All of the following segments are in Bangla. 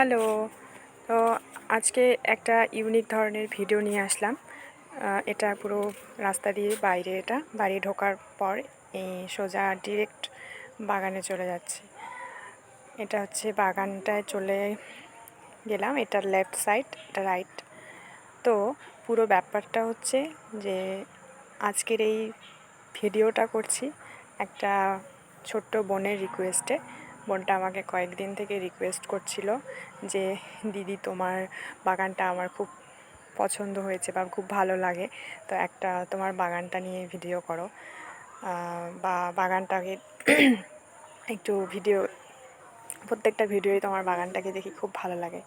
হ্যালো। তো আজকে একটা ইউনিক ধরনের ভিডিও নিয়ে আসলাম। এটা পুরো রাস্তা দিয়ে বাইরে এটা, বাড়ি ঢোকার পর এই সোজা ডিরেক্ট বাগানে চলে যাচ্ছে। এটা হচ্ছে বাগানটায় চলে গেলাম, এটা লেফট সাইড, এটা রাইট। তো পুরো ব্যাপারটা হচ্ছে যে আজকের এই ভিডিওটা করছি একটা ছোট্ট বোনের রিকোয়েস্টে। বোনটা আমাকে কয়েকদিন থেকে রিকোয়েস্ট করছিল যে, দিদি, তোমার বাগানটা আমার খুব পছন্দ হয়েছে বা খুব ভালো লাগে, তো একটা তোমার বাগানটা নিয়ে ভিডিও করো। বা বাগানটাকে একটু ভিডিও প্রত্যেকটা ভিডিওই তোমার বাগানটাকে দেখি খুব ভালো লাগে।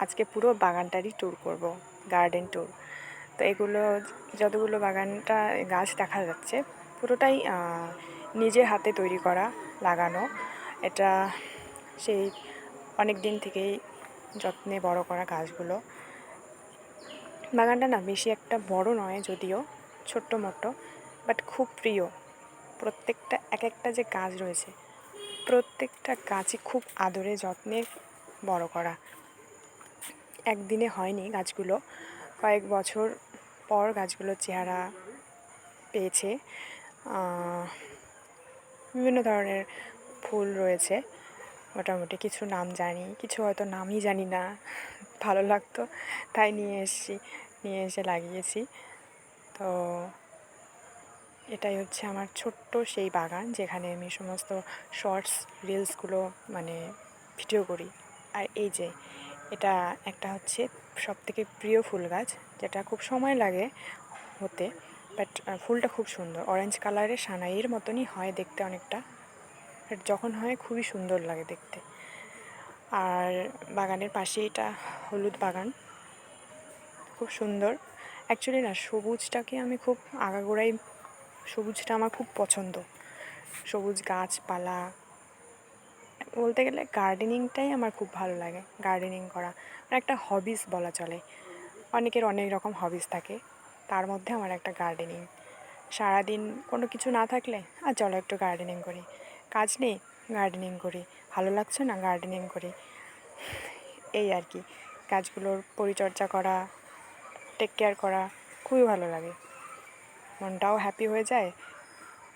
আজকে পুরো বাগানটারই ট্যুর করব গার্ডেন ট্যুর তো এগুলো, যতগুলো বাগানটা গাছ দেখা যাচ্ছে, পুরোটাই নিজের হাতে তৈরি করা, লাগানো। এটা সেই অনেক দিন থেকেই যত্নে বড় করা গাছগুলো। বাগানটা না বেশি একটা বড় নয় যদিও, ছোট্ট মোটো বাট খুব প্রিয়। প্রত্যেকটা এক একটা যে গাছ রয়েছে, প্রত্যেকটা গাছই খুব আদরে যত্নে বড় করা। একদিনে হয়নি গাছগুলো, কয়েক বছর পর গাছগুলোর চেহারা পেয়েছে। বিভিন্ন ধরনের ফুল রয়েছে। মোটামুটি কিছু নাম জানি, কিছু হয়তো নামই জানি না। ভালো লাগতো, তাই নিয়ে এসেছি, নিয়ে এসে লাগিয়েছি। তো এটাই হচ্ছে আমার ছোট্ট সেই বাগান, যেখানে আমি সমস্ত শর্টস, রিলসগুলো মানে ভিডিও করি। আর এই যে, এটা একটা হচ্ছে সব থেকে প্রিয় ফুল গাছ, যেটা খুব সময় লাগে হতে, বাট ফুলটা খুব সুন্দর। অরেঞ্জ কালারের সানাইয়ের মতনই হয় দেখতে অনেকটা। যখন হয় খুবই সুন্দর লাগে দেখতে। আর বাগানের পাশে এটা হলুদ বাগান। খুব সুন্দর। অ্যাকচুয়ালি না, সবুজটাকে আমি খুব আগাগোড়াই, সবুজটা আমার খুব পছন্দ। সবুজ গাছপালা। বলতে গেলে গার্ডেনিংটাই আমার খুব ভালো লাগে গার্ডেনিং করা। মানে একটা হবিস বলা চলে। অনেকের অনেক রকম হবিস থাকে। তার মধ্যে আমার একটা গার্ডেনিং সারাদিন কোনো কিছু না থাকলে আর চলো একটু গার্ডেনিং করি। কাজ নেই গার্ডেনিং করি। ভালো লাগছে না গার্ডেনিং করি। এই আর কি গাছগুলোর পরিচর্যা করা টেক কেয়ার করা, খুবই ভালো লাগে। মনটাও হ্যাপি হয়ে যায়,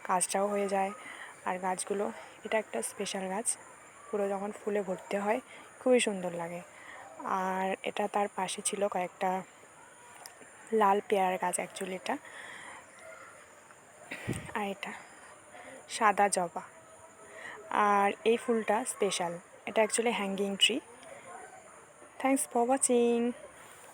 কাজটাও হয়ে যায়। আর গাছগুলো, এটা একটা স্পেশাল গাছ, পুরো যখন ফুলে ভর্তি হয়, খুবই সুন্দর লাগে। আর এটা তার পাশে ছিল কয়েকটা লাল পেয়ারা গাছ অ্যাকচুয়ালি এটা। আর এটা, সাদা জবা। আর এই ফুলটা স্পেশাল এটা actually hanging tree thanks for watching